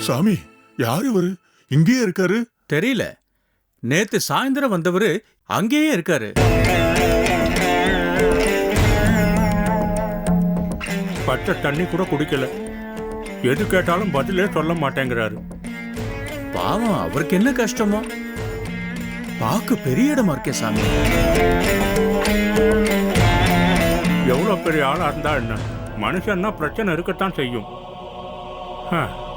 சாமி யார் இவரு? இங்கேயே இருக்காரு. தெரியல. நேத்து சாயந்தரம் வந்தவரு அங்கேயே இருக்காரு. பச்சை தண்ணி கூட குடிக்கல. எது கேட்டாலும் பதிலே சொல்ல மாட்டேங்கிறாரு. பாவம் அவருக்கு என்ன கஷ்டமோ? பாக்கு பெரிய இடமா இருக்கே சாமி. எவ்வளோ பெரிய ஆளா இருந்தா என்ன? மனுஷன்னா பிரச்சனை இருக்கத்தான் செய்யும். ஹ.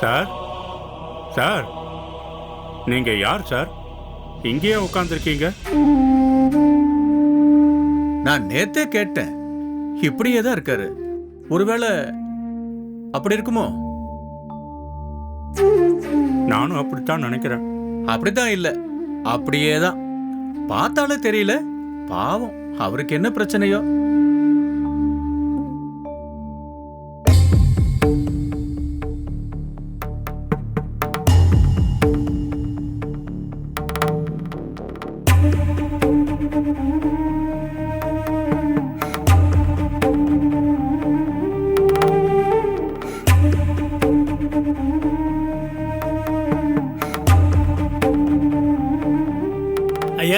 சார்? சார்? நீங்க யார் சார்? இங்கேயே உட்காந்துருக்கீங்க நான் நேத்தே கேட்டேன். இப்படியே தான் இருக்காரு. ஒருவேளை அப்படி இருக்குமோ? நானும் அப்படித்தான் நினைக்கிறேன். அப்படிதான் இல்ல. அப்படியே தான். பார்த்தாலே தெரியல. பாவம் அவருக்கு என்ன பிரச்சனையோ?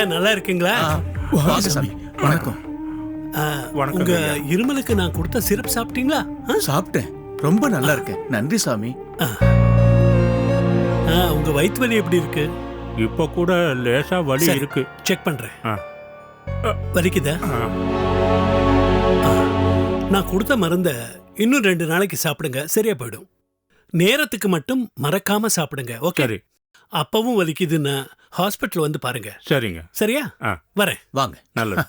நல்லா இருக்கீங்களா வாங்க சாமி. வணக்கம். உங்க. இருமலுக்கு நான் கொடுத்த சிரப் சாப்பிட்டீங்களா? ஆ? சாப்பிட்டேன். ரொம்ப நல்லா இருக்கேன் நன்றி சாமி. ஆ, உங்க வயிற்று வலி எப்படி இருக்கு? இப்போ கூட லேசா வலி. இருக்கு. செக் பண்றேன். ஆ. வலிக்குதா? ஆ. ஆ, நான் கொடுத்த மருந்த இன்னும் ரெண்டு நாளைக்கு சாப்பிடுங்க. சரியா போயிடும். நேரத்துக்கு மட்டும் மறக்காம சாப்பிடுங்க ஓகே? அப்பவும் வலிக்குதுன்னா ஹாஸ்பிட்டல் வந்து பாருங்க. சரிங்க. சரியா? ஆ. வரேன். வாங்க. நல்லது.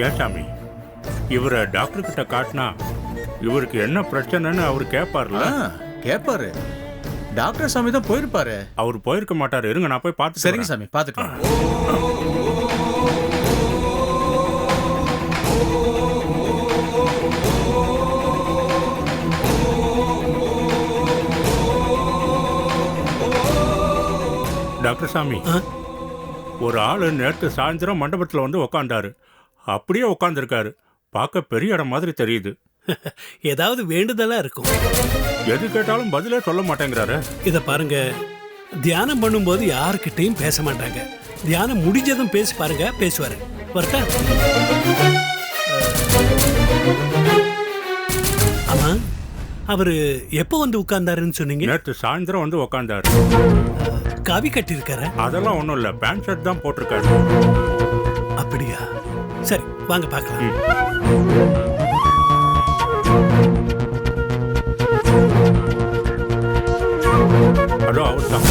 ஏன் சாமி? இவரை டாக்டர் கிட்ட காட்டினா இவருக்கு என்ன பிரச்சனைன்னு அவர் கேட்பார்ல ஆ, கேப்பாரு. டாக்டர் சாமி தான் போயிருப்பாரு. அவர் போயிருக்க மாட்டாரு. இருங்க நான் போய் பார்த்து சரிங்க சாமி பாத்துக்கலாம் டாக்டர் சாமி? ஒரு ஆளு நேற்று சாயந்தரம் மண்டபத்தில் வந்து உக்காந்தாரு. அப்படியே உட்காந்துருக்காரு பார்க்க பெரிய இடம் மாதிரி தெரியுது. ஏதாவது வேண்டுதலா இருக்கும். எது கேட்டாலும் பதிலே சொல்ல மாட்டேங்கிறாரு. இத பாருங்க. தியானம் பண்ணும்போது யாருக்கிட்டையும் பேச மாட்டாங்க. தியானம் முடிஞ்சதும் பேசி பாருங்க பேசுவாரு. வரட்டா ஆமா. அவரு எப்போ வந்து உட்கார்ந்தாருன்னு சொன்னீங்க? நேற்று சாயந்தரம் வந்து உக்காந்தாரு. காவி கட்டியிருக்காரு? அதெல்லாம் ஒன்றும் இல்லை. பேண்ட் ஷர்ட் தான் போட்டிருக்காரு. சரி வாங்க பார்க்கலாம். அதான் அதோ அவர் தான்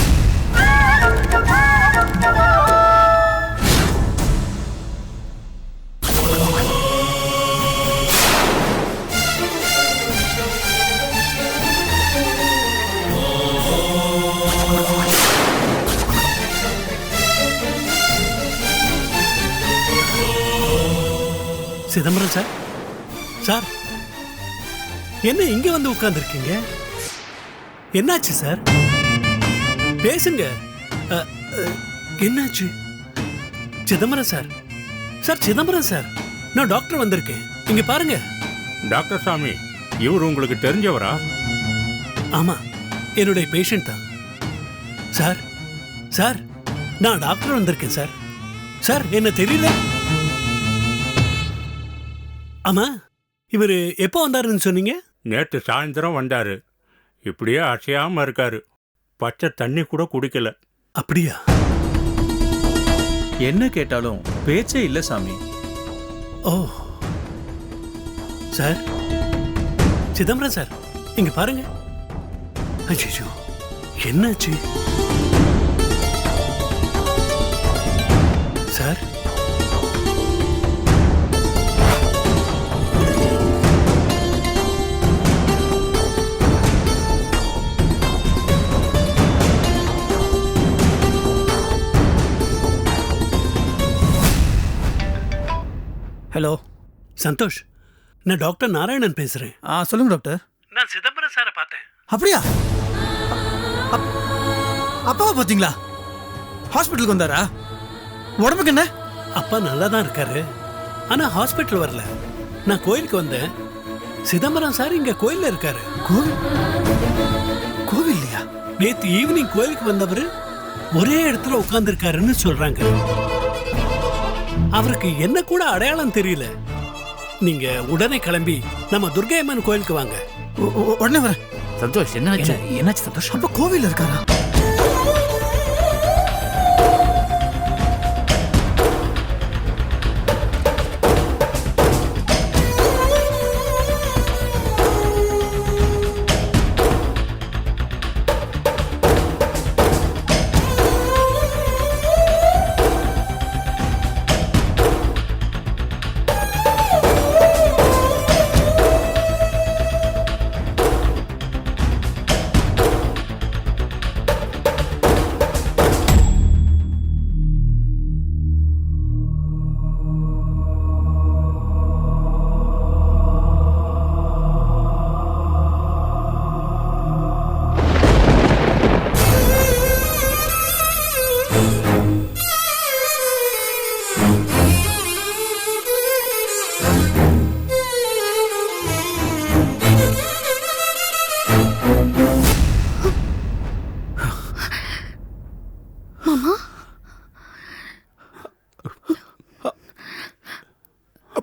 என்ன இங்க வந்து உட்கார்ந்துருக்கீங்க? என்னாச்சு சார் பேசுங்க. என்னாச்சு? Chidambaram sir sir Chidambaram sir நான் டாக்டர் வந்திருக்கேன். இங்க பாருங்க. டாக்டர் சாமி இவர் உங்களுக்கு தெரிஞ்சவரா? ஆமா என்னுடைய பேஷண்ட் தான். சார் சார் நான் டாக்டர் வந்திருக்கேன் சார் சார் என்ன தெரியல? ஆமா இவர் எப்போ வந்தாருன்னு சொன்னீங்க? நேற்று சாயந்தரம் வந்தாரு. இப்படியே அசையாம இருக்காரு. பச்சை தண்ணி கூட குடிக்கல. அப்படியா? என்ன கேட்டாலும் பேச்சே இல்ல சாமி. ஓ. சார். சிதம்பரம் சார் இங்க பாருங்க. அச்சோ என்னாச்சு? சார். சந்தோஷ் நான் டாக்டர் நாராயணன் பேசுறேன். ஆ சொல்லுங்க டாக்டர். நான் சிதம்பரம் சாரை பார்த்தேன். அப்படியா? அப்- அப்பாவை பார்த்தீங்களா? ஹாஸ்பிட்டலுக்கு வந்தாரா? உடம்புக்கு என்ன? அப்பா நல்லா தான் இருக்காரு. ஆனா ஹாஸ்பிட்டல் வரல. நான் கோயிலுக்கு வந்தேன். சிதம்பரம் சார் இங்க கோயில்ல இருக்காரு. கோவில்? கோவில் இல்லையா நேத்து ஈவினிங் கோயிலுக்கு வந்தவர் ஒரே இடத்துல உட்கார்ந்துருக்காருன்னு சொல்றாங்க. அவருக்கு என்ன கூட அடையாளம் தெரியல. நீங்க உடனே கிளம்பி நம்ம துர்கையம்மன் கோயிலுக்கு வாங்க. உடனே வரேன். சந்தோஷ் என்னாச்சு என்னாச்சு சந்தோஷ்? அப்பா கோவில் இருக்காரா?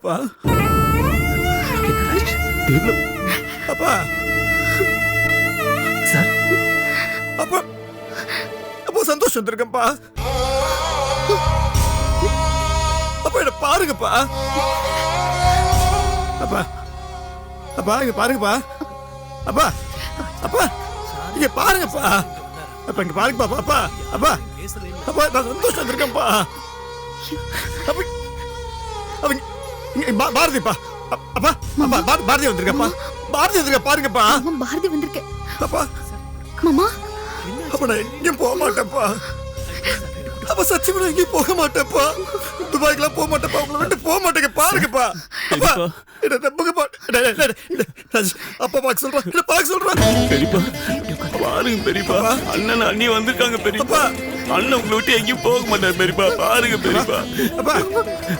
அப்பா. அப்பா. சார். அப்பா. அப்பா சந்தோஷம் வந்திருக்கேன்ப்பா அப்பா என்ன பாருங்கப்பா. அப்பா. அப்பா இங்க பாருங்கப்பா. அப்பா. அப்பா. இங்க பாருங்கப்பா. அப்பா இங்க பாருங்கப்பா அப்பா. அப்பா. அப்பா நான் சந்தோஷம் வந்திருக்கேன்ப்பா. அப்பா பாரதிப்பா. அப்- அப்பா பா- பாரதி வந்திருக்கப்பா. பாரதி வந்திருக்க பாருங்கப்பா. பாரதி வந்திருக்கேன் அப்பா. மாமா. அப்ப நான் எங்கேயும் போக மாட்டேன்ப்பா. அப்ப சத்தியமா எங்கேயும் போக மாட்டேன்ப்பா. துபாய்க்கெல்லாம் போக மாட்டேன்ப்பா. உங்களை விட்டு போக மாட்டேங்க. பாருங்கப்பா. அப்பா என்ன அப்பா பார்க்க சொல்றேன். என்ன சொல்றேன். பெரியப்பா பாருங்க பெரியப்பா. அண்ணன் அண்ணி வந்திருக்காங்க பெரியப்பா. அண்ணன் உங்களை விட்டு எங்கேயும் போக மாட்டார் பெரியப்பா. பாருங்க பெரியப்பா. அப்பா.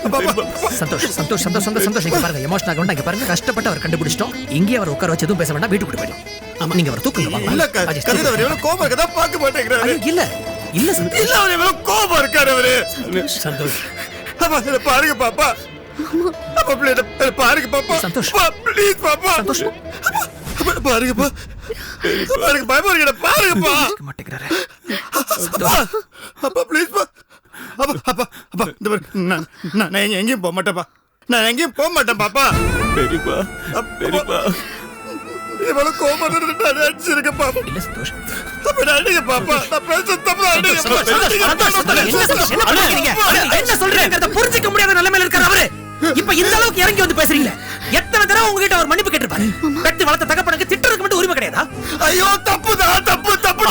அப்பா அப்பா. சந்தோஷ் சந்தோஷ் சந்தோஷ் சந்தோஷ் சந்தோஷ். இங்க பாருங்க எமோஷன் ஆக வேண்டாம் இங்க பாருங்க. கஷ்டப்பட்டு அவர் கண்டுபிடிச்சிட்டோம். இங்கே அவர் உட்கார வச்சு எதுவும் பேச வேண்டாம். வீட்டுக்கு போயிடும் ஆமா நீங்க அவர் தூக்குங்க. இல்ல க- ராஜேஷ், கதிர் அவர் எவ்வளவு கோபம் இருக்கதா பார்க்க மாட்டேங்கிறாரு. இல்ல. இல்ல சந்தோஷ் இல்ல அவர் எவ்வளவு கோபம் இருக்காரு அவரு. சந்தோஷ். அப்பா என்ன பாருங்க பாப்பா. அப்பா பிள்ளை பாருங்க பாப்பா. சந்தோஷ். ப்ளீஸ் பாப்பா. சந்தோஷ். பாருங்கப்பா பாருங்க பயமா இருக்கா பாருங்கப்பா மாட்டேங்கிறாரு. அப்பா அப்பா ப்ளீஸ் பா. அப்பா அப்பா அப்பா இந்த பாரு, நான் நான் நான் எங்க- எங்கேயும் போக மாட்டேன்ப்பா நான் எங்கேயும் போக மாட்டேன் பாப்பா. பெரியப்பா பெரியப்பா. இல்ல சந்தோஷ் அப்ப நான் அடிங்க பாப்பா நான் பேச தப்பு அடிங்க என்ன புரிஞ்சுக்க முடியாத நிலைமையில இருக்காரு அவரு இப்ப இந்த அளவுக்கு இறங்கி வந்து பேசுறீங்க எத்தனை தடவை உங்ககிட்ட அவர் மன்னிப்பு கேட்டிருப்பாரு பெத்து வளர்த்த தகப்பனுக்கு திட்டுறதுக்கு மட்டும் உரிமை கிடையாதா ஐயோ தப்பு தப்பு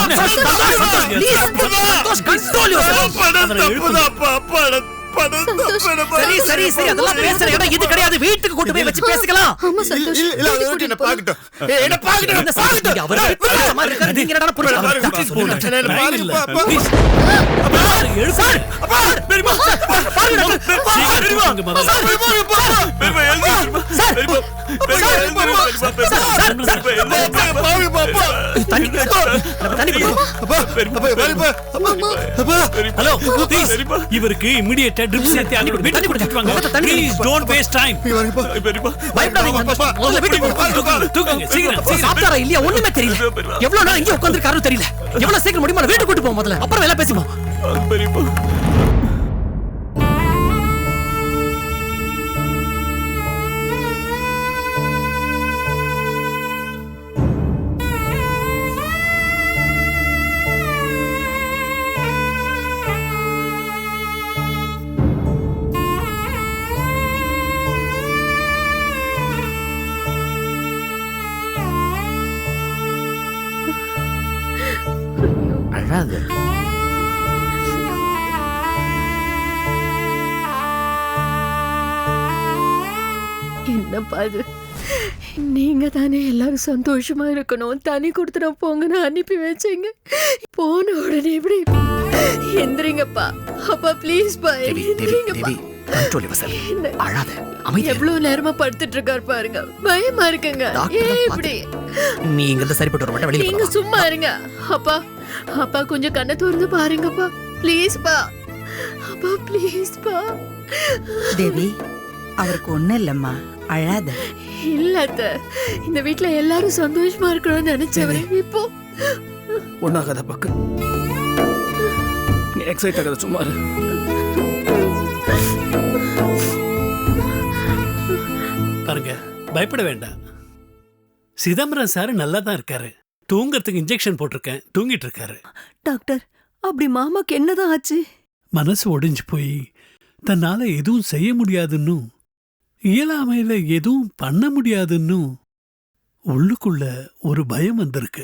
yourself. படம் தப்புதான்ப்பா படம் படம் தப்பு சரி சரி சரி அதெல்லாம் பேசுற இடம் இது கிடையாது வீட்டுக்கு கூட்டு போய் வச்சு பேசிக்கலாம் ஆமா சந்தோஷ் இல்ல இல்ல வீட்டுக்கு அவர் என்ன. பாக்கட்டும் என்ன பாக்கட்டும் என்ன அவரு இருக்காரு நீங்க என்னடா பாருங்க, பாருங்க, பாருங்க. பாருங்க, பாருங்க. தண்ணி தண்ணி குடிப்போம். அப்பா, அப்பா, பாருப்பா. அப்பா, ஹலோ ப்ளீஸ் இவருக்கு இமிடியேட்டா ட்ரிப்ஸ் ஏத்தி அனுப்பி வீட்டுக்கு கூட்டிட்டு வாங்க. ப்ளீஸ் டோன்ட் வேஸ்ட் டைம் தூக்குங்க சீக்கிரம் சாப்பிட்டாரா இல்லையா? ஒண்ணுமே தெரியல. எவ்வளவு நேரம் இங்கே உட்கார்ந்திருக்காருன்னு தெரியல. எவ்வளவு சீக்கிரம் முடியுமா? வீட்டுக்கு கூட்டு போவோம் முதல்ல. அப்புறம் எல்லாம் பேசுவோம் பெரியப்பா அழாது என்னப்பா இது? நீங்க தானே எல்லாரும் சந்தோஷமா இருக்கணும். தனி கொடுத்துட போங்கன்னு அனுப்பி வச்சீங்க. போன உடனே இப்படி எந்திரிங்கப்பா. அப்பா தேவி தேவி எந்திரிங்கப்பா. Control your? அழாத அமைதியா. இரு. எவ்வளவு நேரமா படுத்துட்டு இருக்காரு பாருங்க. பயமா இருக்குங்க. ஏன் இப்படி? நீ இங்க சரிப்பட்டு வர மாட்டே வெளியில நீங்க. சும்மா இருங்க. அப்பா அப்பா கொஞ்சம் கண்ணை திறந்து பாருங்கப்பா. ப்ளீஸ்ப்பா அப்பா ப்ளீஸ்ப்பா தேவி அவருக்கு ஒண்ணும் இல்லம்மா. அழாத. இல்ல இந்த வீட்ல எல்லாரும் சந்தோஷமா இருக்கணும்னு நினைச்சவரு. இப்போ? ஒன்றாகாத பக்கு. நீ எக்ஸைட் ஆகாத சும்மா பயப்பட வேண்டாம். சிதம்பரம் சார் நல்லா தான் இருக்காரு. தூங்கறதுக்கு இன்ஜெக்ஷன் போட்டிருக்கேன். தூங்கிட்டு இருக்காரு டாக்டர் அப்படி மாமாக்கு என்னதான் ஆச்சு? மனசு ஒடிஞ்சு போய் தன்னால எதுவும் செய்ய முடியாதுன்னும் இயலாமையில எதுவும் பண்ண முடியாதுன்னும் உள்ளுக்குள்ள ஒரு பயம் வந்திருக்கு.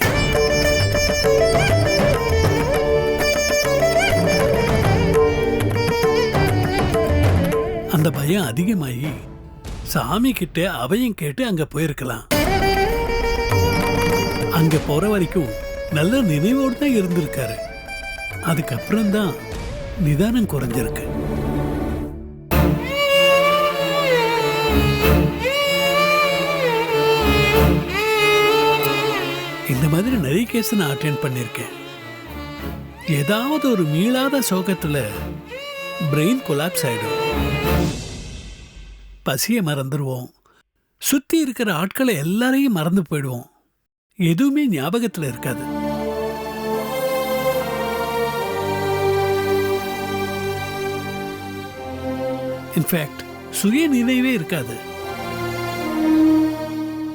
அந்த பயம் அதிகமாகி சாமி கிட்ட அவையும் கேட்டு அங்க போயிருக்கலாம். அங்க போற வரைக்கும் நல்ல நினைவோடு தான் இருந்திருக்காரு. அதுக்கப்புறம் தான் நிதானம் குறைஞ்சிருக்கு. இந்த மாதிரி நிறைய கேஸ் நான் அட்டென்ட் பண்ணியிருக்கேன். ஏதாவது ஒரு மீளாத சோகத்துல பிரெயின் கொலாப்ஸ் ஆயிடும். பசியை மறந்துடுவோம் சுத்தி இருக்கிற ஆட்களை எல்லாரையும் மறந்து போயிடுவோம். எதுவுமே ஞாபகத்துல இருக்காது. இன்ஃபேக்ட் சுய நினைவே இருக்காது.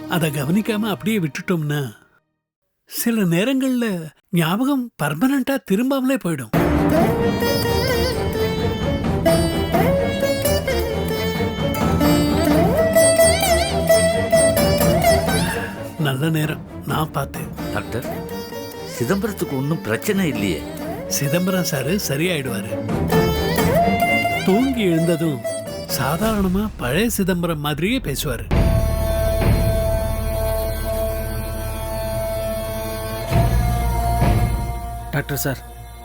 அதை கவனிக்காம அப்படியே விட்டுட்டோம்னா சில நேரங்களில் ஞாபகம் பர்மனண்டா திரும்பாமலே போயிடும். நல்ல நேரம். நான் பார்த்தேன். டாக்டர் சிதம்பரத்துக்கு ஒன்றும் பிரச்சனை இல்லையே. சிதம்பரம் சாரு சரியாயிடுவாரு. தூங்கி எழுந்ததும் சாதாரணமா பழைய சிதம்பரம் மாதிரியே பேசுவாரு. டாக்டர் சார்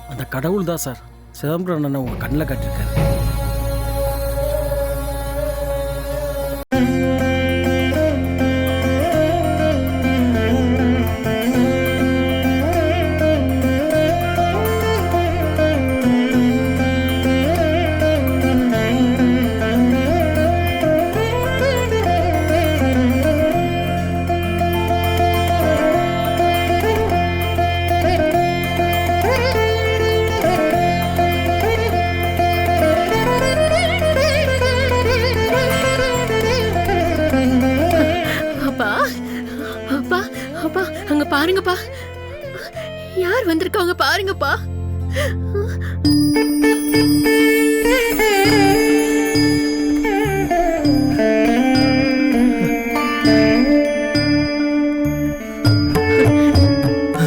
அந்த கடவுள் தான் சார். சிதம்பரம் அண்ணனை உங்க கண்ணில் கட்டிருக்காரு பாருங்கப்பா. யார் வந்திருக்காங்க பாருங்கப்பா.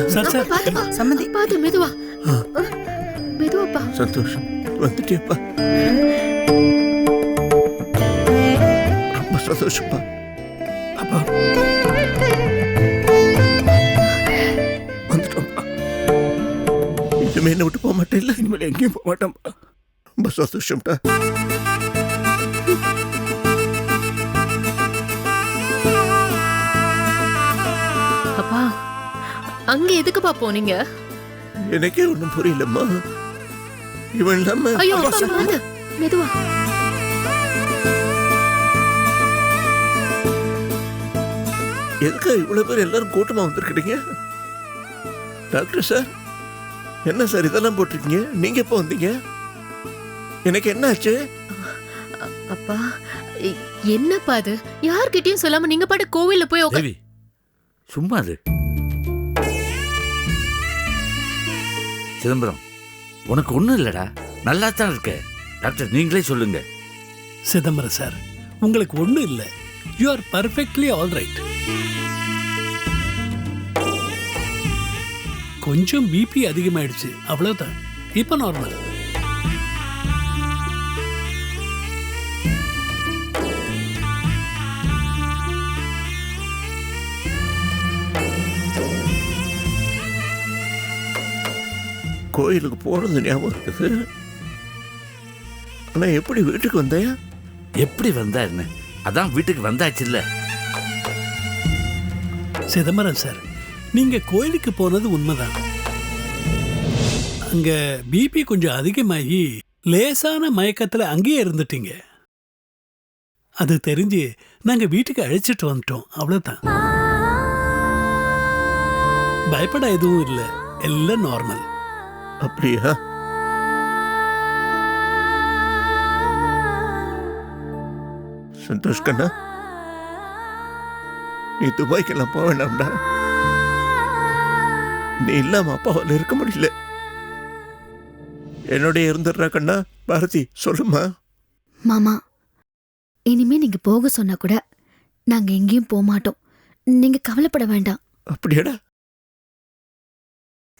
Sir sir. சம்மந்தி. பாத்து மெதுவா. மெதுவாப்பா. சந்தோஷம். வந்துட்டியப்பா. ரொம்ப சந்தோஷப்பா என்ன விட்டு போக மாட்டேன். இல்லை இனிமேல் எங்கேயும் போக மாட்டேன்ப்பா ரொம்ப சந்தோஷம்டா அப்பா அங்க எதுக்குப்பா போனீங்க? எனக்கே ஒன்றும் புரியலம்மா. இவன் இல்லாம ஐயோ அப்பா, மெதுவா. எதுக்கு இவ்வளவு பேர் எல்லாரும் கூட்டமா வந்திருக்கிறீங்க? Doctor sir. என்ன சார் இதெல்லாம் போட்டிருக்கீங்க? நீங்க எப்போ வந்தீங்க? எனக்கு என்ன ஆச்சு அப்பா என்னப்பா அது? யார்கிட்டயும் சொல்லாம நீங்க பாட்டு கோவில்ல போய் உக்கா- தேவி சும்மா அது சிதம்பரம் உனக்கு ஒன்றும் இல்லடா. நல்லா தான் இருக்க. டாக்டர் நீங்களே சொல்லுங்க. சிதம்பரம் சார் உங்களுக்கு ஒண்ணும் இல்லை. You are perfectly all right கொஞ்சம் பிபி அதிகமாயிடுச்சு. அவ்வளோதான் இப்போ நார்மல் கோயிலுக்கு போகிறது ஞாபகம் இருக்குது. ஆனால் எப்படி வீட்டுக்கு வந்தேன்? எப்படி வந்தாருன்னு? அதான் வீட்டுக்கு வந்தாச்சு இல்லை சிதம்பரம் சார் நீங்க கோயிலுக்கு போனது உண்மைதான். அங்க பிபி கொஞ்சம் அதிகமாகி லேசான மயக்கத்துல அங்கேயே இருந்துட்டீங்க. அது தெரிஞ்சு நாங்க வீட்டுக்கு அழைச்சிட்டு வந்துட்டோம். அவ்வளவுதான். பயப்பட எதுவும் இல்லை. எல்லாம் நார்மல் அப்படியா? சந்தோஷ் கண்ணா நீ துபாய்க்கெல்லாம் போக வேண்டாம்டா. நீ இல்லாம அப்பாவால் இருக்க முடியல. என்னோட இருந்துடுறா கண்ணா. பாரதி சொல்லுமா மாமா இனிமே நீங்க போக சொன்னா கூட நாங்க எங்கேயும் போக மாட்டோம். நீங்க கவலைப்பட வேண்டாம். அப்படியாடா?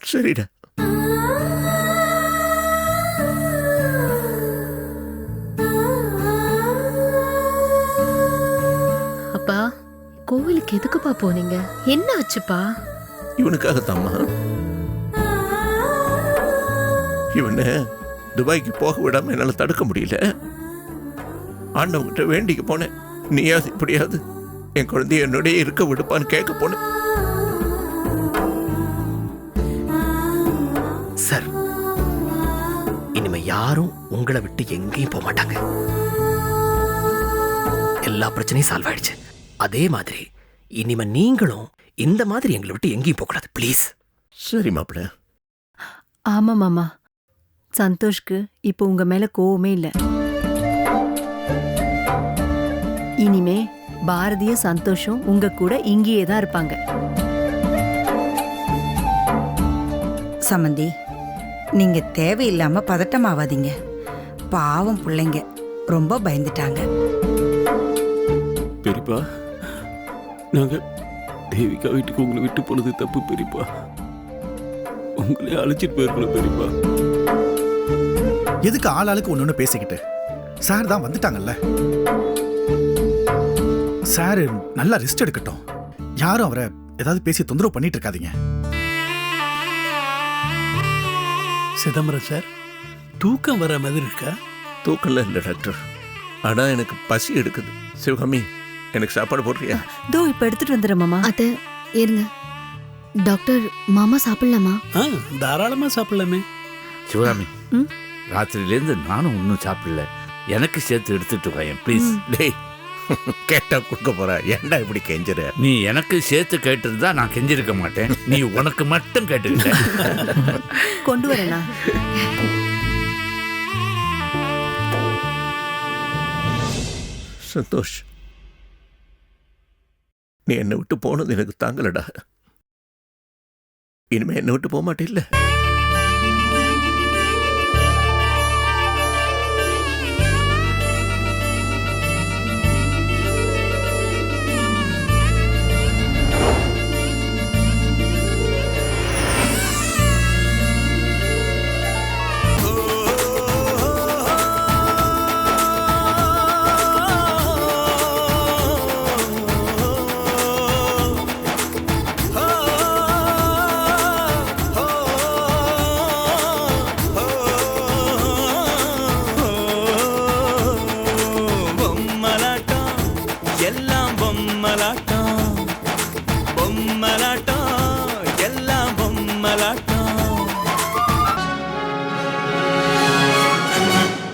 சரிடா. அப்பா கோவிலுக்கு எதுக்குப்பா போனீங்க? என்ன ஆச்சுப்பா? இவனுக்காகத்தாம்மா. இவனை துபாய்க்கு போக விடாம என்னால தடுக்க முடியல. ஆண்டவங்கிட்ட வேண்டிக்க போனேன். நீயாவது இப்படியாவது என் குழந்தைய என்னுடைய இருக்க விடுப்பான்னு கேட்க போனேன். சார் இனிமே யாரும் உங்களை விட்டு எங்கேயும் போக மாட்டாங்க. எல்லா பிரச்சனையும் சால்வ் ஆயிடுச்சு. அதே மாதிரி இனிமே நீங்களும் இந்த மாதிரி எங்களை விட்டு எங்கேயும் போக கூடாது ப்ளீஸ் சரி மாப்பிள்ள ஆமா மாமா. சந்தோஷ்க்கு இப்போ உங்க மேல கோவமே இல்ல. இனிமே பாரதிய சந்தோஷம் உங்க கூட இங்கேயே தான் இருப்பாங்க. சமந்தி நீங்க தேவையில்லாம பதட்டமாவாதீங்க. பாவம் பிள்ளைங்க. ரொம்ப பயந்துட்டாங்க. பெரியப்பா நாங்க தேவிகா வீட்டுக்கு உங்களை விட்டு போனது தப்பு பெரியப்பா. உங்களே அழைச்சிட்டு போயிருக்கணும் பெரியப்பா. எதுக்கு ஆள் ஆளுக்கு ஒன்று ஒன்று பேசிக்கிட்டு? சார் தான் வந்துட்டாங்கல்ல. சார் நல்லா ரெஸ்ட் எடுக்கட்டும். யாரும் அவரை ஏதாவது பேசி தொந்தரவு பண்ணிட்டு இருக்காதீங்க. சிதம்பரம் சார் தூக்கம் வர மாதிரி இருக்கா? தூக்கம்ல இல்லை டாக்டர் ஆனா எனக்கு பசி எடுக்குது. சிவகாமி எனக்கு சாப்பாடு போடுறியா? தோ இப்ப எடுத்துட்டு வந்துடுறேன் மாமா. அத்த இருங்க. டாக்டர் மாமா சாப்பிடலாமா? ஆ தாராளமா சாப்பிடலாமே. சிவகாமி ம்? ராத்திரியிலேருந்து நானும் ஒன்றும் சாப்பிடல. எனக்கு சேர்த்து எடுத்துட்டு வாயேன் ப்ளீஸ் டேய் கேட்டா கொடுக்க போறா. ஏன்டா இப்படி கெஞ்சுற? நீ எனக்கு சேர்த்து கேட்டிருந்தா நான் கெஞ்சிருக்க மாட்டேன். நீ உனக்கு மட்டும் கேட்டுக்கிட்ட. கொண்டு வரேனா? சந்தோஷ் நீ என்னை விட்டு போனது எனக்கு தாங்கலடா. இனிமே என்னை விட்டு போக மாட்டே இல்லை